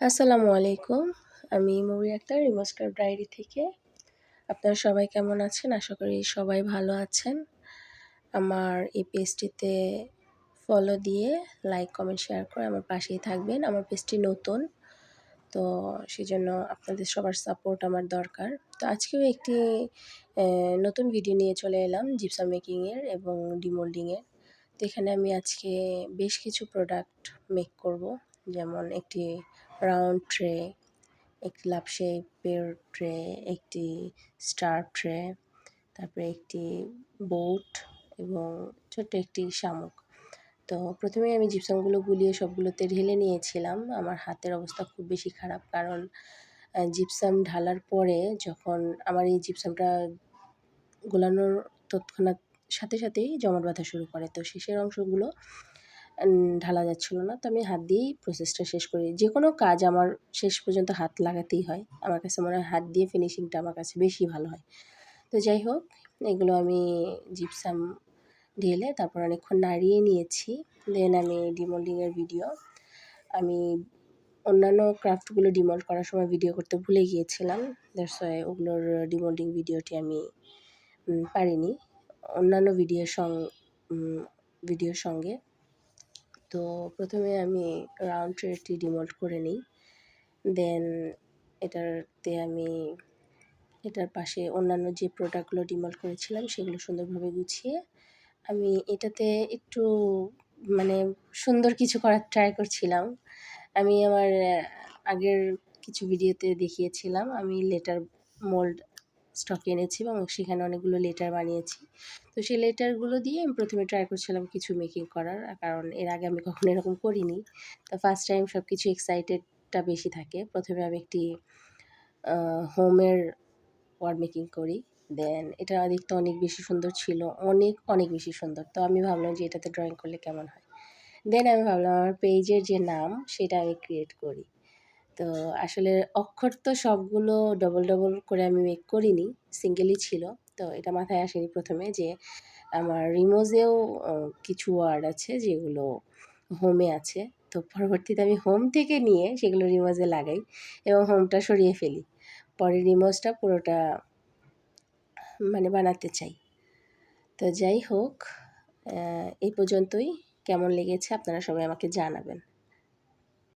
আসসালামু আলাইকুম। আমি মুবি আক্তার রিমস্কার ডায়েরি থেকে। আপনারা সবাই কেমন আছেন? আশা করি সবাই ভালো আছেন। আমার এই পেজটিতে ফলো দিয়ে লাইক কমেন্ট শেয়ার করে আমার পাশেই থাকবেন। আমার পেজটি নতুন, তো সেজন্য আপনাদের সবার সাপোর্ট আমার দরকার। তো আজকেও একটি নতুন ভিডিও নিয়ে চলে এলাম জিপসা মেকিংয়ের এবং ডিমোল্ডিংয়ের তো এখানে আমি আজকে বেশ কিছু প্রোডাক্ট মেক করব। যেমন একটি রাউন্ড ট্রে একটি লাভ শেপের ট্রে একটি স্টার ট্রে তারপরে একটি বোট এবং ছোট্ট একটি শামুক। তো প্রথমে আমি জিপসামগুলো গুলিয়ে সবগুলোতে ঢেলে নিয়েছিলাম। আমার হাতের অবস্থা খুব বেশি খারাপ কারণ জিপসাম ঢালার পরে যখন আমার এই জিপসামটা গোলানোর তৎক্ষণাৎ সাথে সাথেই জমাট বাঁধা শুরু করে। তো শেষের অংশগুলো ঢালা যাচ্ছিল না। তো আমি হাত দিয়েই প্রসেসটা শেষ করি। যে কোনো কাজ আমার শেষ পর্যন্ত হাত লাগাতেই হয়। আমার কাছে মনে হয় হাত দিয়ে ফিনিশিংটা আমার কাছে বেশি ভালো হয়। তো যাই হোক, এগুলো আমি জিপসাম ঢেলে তারপর অনেকক্ষণ নাড়িয়ে নিয়েছি। দেন আমি ডিমোল্ডিংয়ের ভিডিও আমি অন্যান্য ক্রাফটগুলো ডিমোল্ড করার সময় ভিডিও করতে ভুলে গিয়েছিলাম। দ্যাটস ওয়াই ওগুলোর ডিমোল্ডিং ভিডিওটি আমি পারিনি। অন্যান্য ভিডিওর সং ভিডিওর সঙ্গে তো প্রথমে আমি রাউন্ড ট্রেটি ডিমোল্ড করে নিই। দেন এটাতে আমি, এটার পাশে অন্যান্য যে প্রোডাক্টগুলো ডিমোল্ড করেছিলাম সেগুলো সুন্দরভাবে গুছিয়ে আমি এটাতে একটু মানে সুন্দর কিছু করার ট্রাই করছিলাম। আমি আমার আগের কিছু ভিডিওতে দেখিয়েছিলাম, আমি লেটার মোল্ড স্টকে এনেছি এবং সেখানে অনেকগুলো লেটার বানিয়েছি। তো সেই লেটারগুলো দিয়ে আমি প্রথমে ট্রাই করছিলাম কিছু মেকিং করার, কারণ এর আগে আমি কখনো এরকম করিনি। তো ফার্স্ট টাইম সব কিছু এক্সাইটেডটা বেশি থাকে। প্রথমে আমি একটি হোমের ওয়ার্ড মেকিং করি। দেন এটা দেখতে অনেক বেশি সুন্দর ছিল, অনেক অনেক বেশি সুন্দর। তো আমি ভাবলাম যে এটাতে ড্রয়িং করলে কেমন হয়? দেন আমি ভাবলাম আমার পেজের যে নাম, সেটা আমি ক্রিয়েট করি। তো আসলে অক্ষর তো সবগুলো ডবল ডবল করে আমি মেক করিনি সিঙ্গেলই ছিল। তো এটা মাথায় আসেনি প্রথমে যে আমার রিমোজেও কিছু ওয়ার্ড আছে যেগুলো হোমে আছে। তো পরবর্তীতে আমি হোম থেকে নিয়ে সেগুলো রিমোজে লাগাই এবং হোমটা সরিয়ে ফেলি। পরে রিমোজটা পুরোটা মানে বানাতে চাই। তো যাই হোক এই পর্যন্তই। কেমন লেগেছে আপনারা সবাই আমাকে জানাবেন।